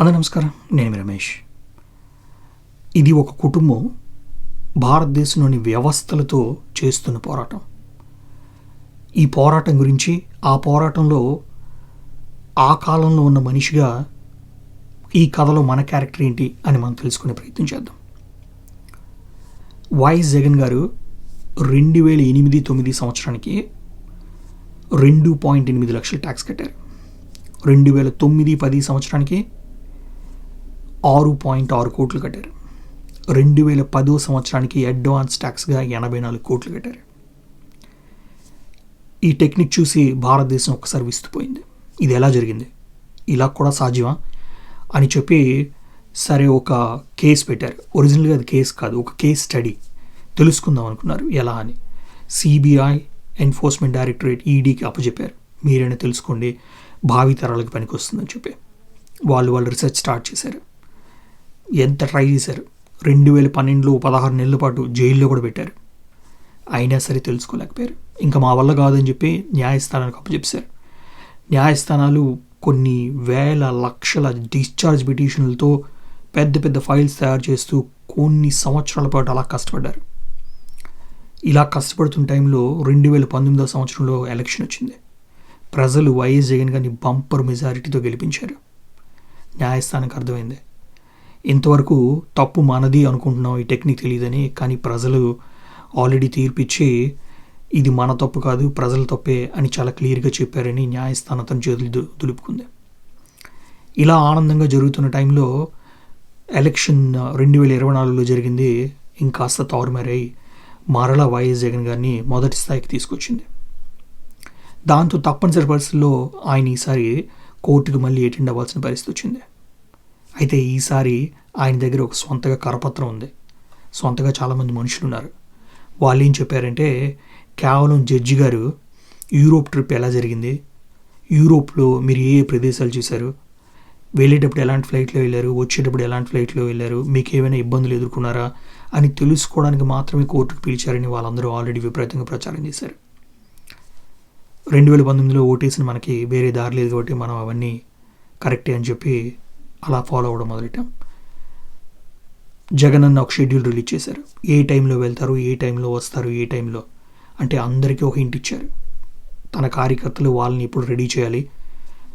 అందరూ నమస్కారం. నేను రమేష్. ఇది ఒక కుటుంబం భారతదేశంలోని వ్యవస్థలతో చేస్తున్న పోరాటం. ఈ పోరాటం గురించి ఆ పోరాటంలో ఆ కాలంలో ఉన్న మనిషిగా ఈ కథలో మన క్యారెక్టర్ ఏంటి అని మనం తెలుసుకునే ప్రయత్నం చేద్దాం. వైఎస్ జగన్ గారు రెండు వేల ఎనిమిది తొమ్మిది సంవత్సరానికి రెండు పాయింట్ ఎనిమిది లక్షలు ట్యాక్స్ కట్టారు. రెండు వేల తొమ్మిది పది సంవత్సరానికి ఆరు పాయింట్ ఆరు కోట్లు కట్టారు. రెండు వేల పదో సంవత్సరానికి అడ్వాన్స్ ట్యాక్స్గా ఎనభై నాలుగు కోట్లు కట్టారు. ఈ టెక్నిక్ చూసి భారతదేశం ఒకసారి విస్తుపోయింది. ఇది ఎలా జరిగింది? ఇలా కూడా సాధ్యమా? అని చెప్పి సరే ఒక కేసు పెట్టారు. ఒరిజినల్గా అది కేసు కాదు ఒక కేస్ స్టడీ. తెలుసుకుందాం అనుకున్నారు. ఎలా అని. సిబిఐ ఎన్ఫోర్స్మెంట్ డైరెక్టరేట్ ఈడీకి అప్పచెప్పారు మీరైనా తెలుసుకోండి భావి తరాలకు పనికి వస్తుందని చెప్పి. వాళ్ళు వాళ్ళు రీసెర్చ్ స్టార్ట్ చేశారు. ఎంత ట్రై చేశారు? రెండు వేల పన్నెండులో పదహారు నెలల పాటు జైల్లో కూడా పెట్టారు. అయినా సరే తెలుసుకోలేకపోయారు. ఇంకా మా వల్ల కాదని చెప్పి న్యాయస్థానానికి అప్పచెప్పారు న్యాయస్థానాలు కొన్ని వేల లక్షల డిశ్చార్జ్ పిటిషన్లతో పెద్ద పెద్ద ఫైల్స్ తయారు చేస్తూ కొన్ని సంవత్సరాల పాటు అలా కష్టపడ్డారు. ఇలా కష్టపడుతున్న టైంలో రెండు వేల పంతొమ్మిదో సంవత్సరంలో ఎలక్షన్ వచ్చింది. ప్రజలు వైఎస్ జగన్ గారిని బంపర్ మెజారిటీతో గెలిపించారు. న్యాయస్థానానికి అర్థమైంది. ఇంతవరకు తప్పు మనది అనుకుంటున్నాం ఈ టెక్నిక్ తెలియదని కానీ ప్రజలు ఆల్రెడీ తీర్పిచ్చి ఇది మన తప్పు కాదు ప్రజల తప్పే అని చాలా క్లియర్గా చెప్పారని న్యాయస్థానం తన చేతులు దులుపుకుంది. ఇలా ఆనందంగా జరుగుతున్న టైంలో ఎలక్షన్ రెండు వేల ఇరవై నాలుగులో జరిగింది ఇంకాస్త తారుమారై మరలా వైఎస్ జగన్ గారిని మొదటి స్థాయికి తీసుకొచ్చింది. దాంతో తప్పనిసరి పరిస్థితుల్లో ఆయన ఈసారి కోర్టుకు మళ్ళీ అటెండ్ అవ్వాల్సిన పరిస్థితి వచ్చింది. అయితే ఈసారి ఆయన దగ్గర ఒక సొంతగా కరపత్రం ఉంది. సొంతగా చాలామంది మనుషులు ఉన్నారు వాళ్ళు ఏం చెప్పారంటే కేవలం జడ్జి గారు యూరోప్ ట్రిప్ ఎలా జరిగింది? యూరోప్లో మీరు ఏ ప్రదేశాలు చూశారు? వెళ్ళేటప్పుడు ఎలాంటి ఫ్లైట్లో వెళ్ళారు? వచ్చేటప్పుడు ఎలాంటి ఫ్లైట్లో వెళ్ళారు? మీకు ఏమైనా ఇబ్బందులు ఎదుర్కొన్నారా? అని తెలుసుకోవడానికి మాత్రమే కోర్టుకు పిలిచారని వాళ్ళందరూ ఆల్రెడీ విపరీతంగా ప్రచారం చేశారు. రెండు వేల పంతొమ్మిదిలో ఓటేసిన మనకి వేరే దారి లేదు కాబట్టి మనం అవన్నీ కరెక్టే అని చెప్పి అలా ఫాలో అవ్వడం మొదలెట్టాం. జగన్ అన్న ఒక షెడ్యూల్ రిలీజ్ చేశారు. ఏ టైంలో వెళ్తారు ఏ టైంలో వస్తారు ఏ టైంలో అంటే అందరికీ ఒక ఇంటి ఇచ్చారు. తన కార్యకర్తలు వాళ్ళని ఎప్పుడు రెడీ చేయాలి?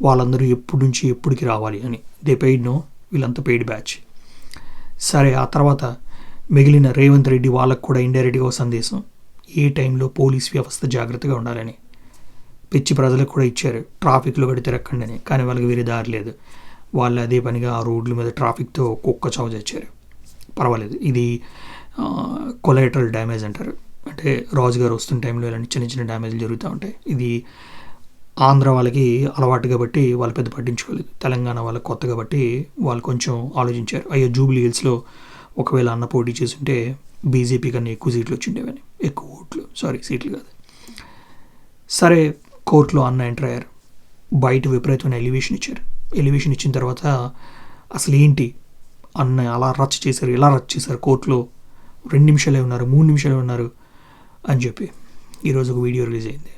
వాళ్ళందరూ ఎప్పుడు నుంచి ఎప్పటికి రావాలి అని. దే పెయిడ్ నో వీళ్ళంతా పెయిడ్ బ్యాచ్ సరే ఆ తర్వాత మిగిలిన రేవంత్ రెడ్డి వాళ్ళకు కూడా ఇండైరెక్ట్గా ఒక సందేశం. ఏ టైంలో పోలీస్ వ్యవస్థ జాగ్రత్తగా ఉండాలని. పిచ్చి ప్రజలకు కూడా ఇచ్చారు. ట్రాఫిక్లో పెడితే రక్కండి అని. కానీ వాళ్ళకి వేరే దారి లేదు. వాళ్ళు అదే పనిగా ఆ రోడ్ల మీద ట్రాఫిక్తో కుక్క చావు తెచ్చారు పర్వాలేదు. ఇది కొలైటరల్ డ్యామేజ్ అంటారు. అంటే రాజుగారు వస్తున్న టైంలో ఇలాంటి చిన్న చిన్న డ్యామేజ్లు జరుగుతూ ఉంటాయి. ఇది ఆంధ్ర వాళ్ళకి అలవాటు కాబట్టి వాళ్ళు పెద్ద పట్టించుకోలేదు. తెలంగాణ వాళ్ళకి కొత్త కాబట్టి వాళ్ళు కొంచెం ఆలోచించారు. అయ్యో జూబ్లీ హిల్స్లో ఒకవేళ అన్న పోటీ చేసుంటే బీజేపీ కన్నా ఎక్కువ సీట్లు వచ్చిండేవని ఎక్కువ ఓట్లు. సారీ సీట్లు కాదు. సరే కోర్టులో అన్న ఎంటర్ అయ్యారు. బయట విపరీతమైన ఎలివేషన్ ఇచ్చారు. ఎలివేషన్ ఇచ్చిన తర్వాత అసలు ఏంటి అన్న అలా రచ్చ చేశారు ఇలా రచ్చ చేశారు కోర్టులో రెండు నిమిషాలే ఉన్నారు మూడు నిమిషాలే ఉన్నారు అని చెప్పి ఈరోజు ఒక వీడియో రిలీజ్ అయింది.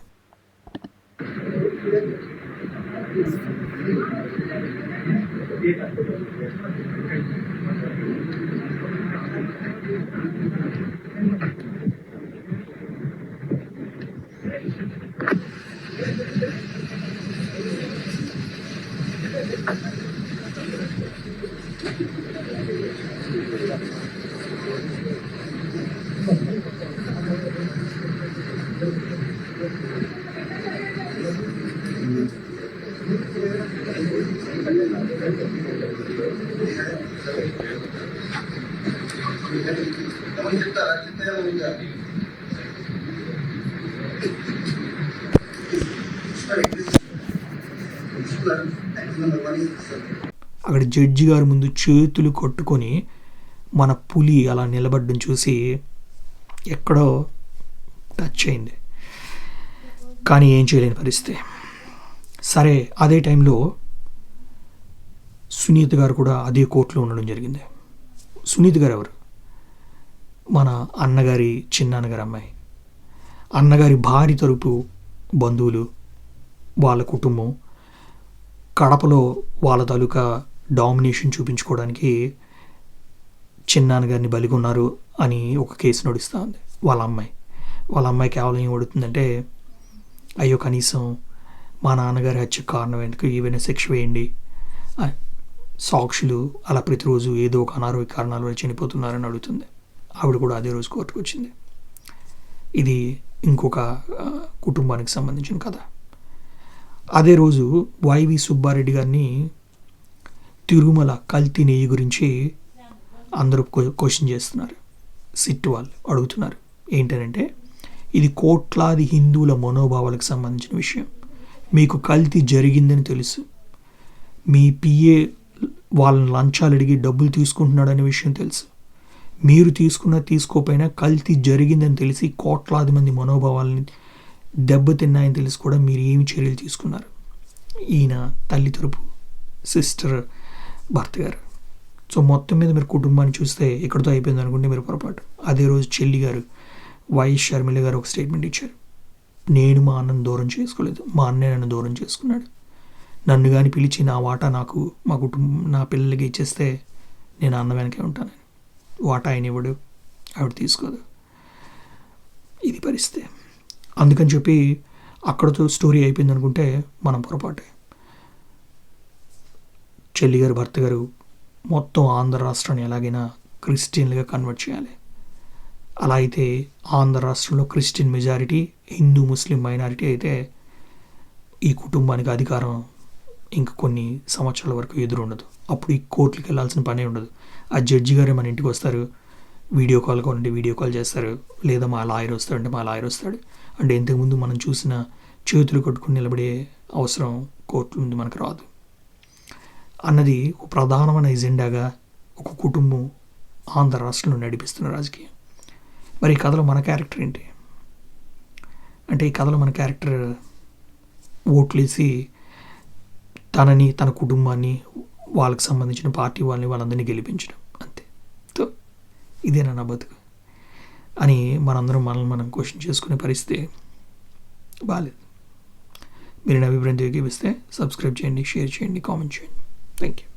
Gracias. అక్కడ జడ్జి గారి ముందు చేతులు కొట్టుకొని మన పులి అలా నిలబడ్డం చూసి ఎక్కడో టచ్ అయింది. కానీ ఏం చేయలేని పరిస్థితి. సరే అదే టైంలో సునీత గారు కూడా అదే కోర్టులో ఉండడం జరిగింది. సునీత గారు ఎవరు? మన అన్నగారి చిన్నాన్నగారి అమ్మాయి. అన్నగారి భార్య తరపు బంధువులు వాళ్ళ కుటుంబం కడపలో వాళ్ళ తాలూకా డామినేషన్ చూపించుకోవడానికి చిన్నాన్నగారిని బలిగొన్నారు అని ఒక కేసు నడుస్తూ ఉంది. వాళ్ళ అమ్మాయి. వాళ్ళ అమ్మాయి కేవలం ఏం పడుతుందంటే అయ్యో కనీసం మా నాన్నగారి హత్య కారణం ఎందుకు? ఏవైనా శిక్ష వేయండి. సాక్షులు అలా ప్రతిరోజు ఏదో ఒక అనారోగ్య కారణాల వల్ల చనిపోతున్నారని అడుగుతుంది. ఆవిడ కూడా అదే రోజు కోర్టుకు వచ్చింది ఇది ఇంకొక కుటుంబానికి సంబంధించిన కథ. అదే రోజు వైవి సుబ్బారెడ్డి గారిని తిరుమల కల్తీ నెయ్యి గురించి అందరూ క్వశ్చన్ చేస్తున్నారు. సిట్ వాళ్ళు అడుగుతున్నారు. ఏంటనంటే ఇది కోట్లాది హిందువుల మనోభావాలకు సంబంధించిన విషయం. మీకు కల్తీ జరిగిందని తెలుసు. మీ పిఏ వాళ్ళని లంచాలు అడిగి డబ్బులు తీసుకుంటున్నాడనే విషయం తెలుసు. మీరు తీసుకున్న తీసుకోకపోయినా కల్తీ జరిగిందని తెలిసి కోట్లాది మంది మనోభావాలని దెబ్బతిన్నాయని తెలిసి కూడా మీరు ఏమి చర్యలు తీసుకున్నారు? ఈయన తల్లి తరపు సిస్టర్ భర్త గారు. సో మొత్తం మీద మీరు కుటుంబాన్ని చూస్తే ఇక్కడితో అయిపోయింది అనుకుంటే మీరు పొరపాటు. అదే రోజు చెల్లి గారు వైఎస్ షర్మిల గారు ఒక స్టేట్మెంట్ ఇచ్చారు. నేను మా అన్నను దూరం చేసుకోలేదు. మా అన్నయ్య నన్ను దూరం చేసుకున్నాడు. నన్ను కానీ పిలిచి నా వాటా నాకు మా కుటుంబం నా పిల్లలకి ఇచ్చేస్తే నేను అన్న వెనకే ఉంటాను వాటా ఆయన ఇవ్వడు. ఆవిడ తీసుకోదు. ఇది పరిస్థితి. అందుకని చెప్పి అక్కడతో స్టోరీ అయిపోయింది అనుకుంటే మనం పొరపాటే. చెల్లి గారు భర్త గారు మొత్తం ఆంధ్ర రాష్ట్రాన్ని ఎలాగైనా క్రిస్టియన్లుగా కన్వర్ట్ చేయాలి. అలా అయితే ఆంధ్ర రాష్ట్రంలో Christian majority Hindu Muslim minority అయితే ఈ కుటుంబానికి అధికారం ఇంక కొన్ని సంవత్సరాల వరకు ఎదురు ఉండదు అప్పుడు ఈ కోర్టులకు వెళ్ళాల్సిన పనే ఉండదు. ఆ జడ్జి గారే మన ఇంటికి వస్తారు. వీడియో కాల్ కావాలంటే వీడియో కాల్ చేస్తారు. లేదా మా లాయర్ వస్తాడంటే మా లాయర్ వస్తాడు. అంటే ఇంతకుముందు మనం చూసిన చేతులు కట్టుకుని నిలబడే అవసరం కోర్టు ముందు మనకు రాదు. అన్నది ఒక ప్రధానమైన ఎజెండాగా ఒక కుటుంబం ఆంధ్ర రాష్ట్రంలో నడిపిస్తున్న రాజకీయం. మరి ఈ కథలో మన క్యారెక్టర్ ఏంటి? అంటే ఈ కథలో మన క్యారెక్టర్ ఓట్లేసి తనని తన కుటుంబాన్ని వాళ్ళకి సంబంధించిన పార్టీ వాళ్ళని వాళ్ళందరినీ గెలిపించడం. అంతే. ఇదేనా నా బతుకు? అని మనందరం మనల్ని మనం క్వశ్చన్ చేసుకునే పరిస్థితి బాగాలేదు మీరు నా అభిప్రాయం తెలియజేస్తే సబ్స్క్రైబ్ చేయండి షేర్ చేయండి కామెంట్ చేయండి. Thank you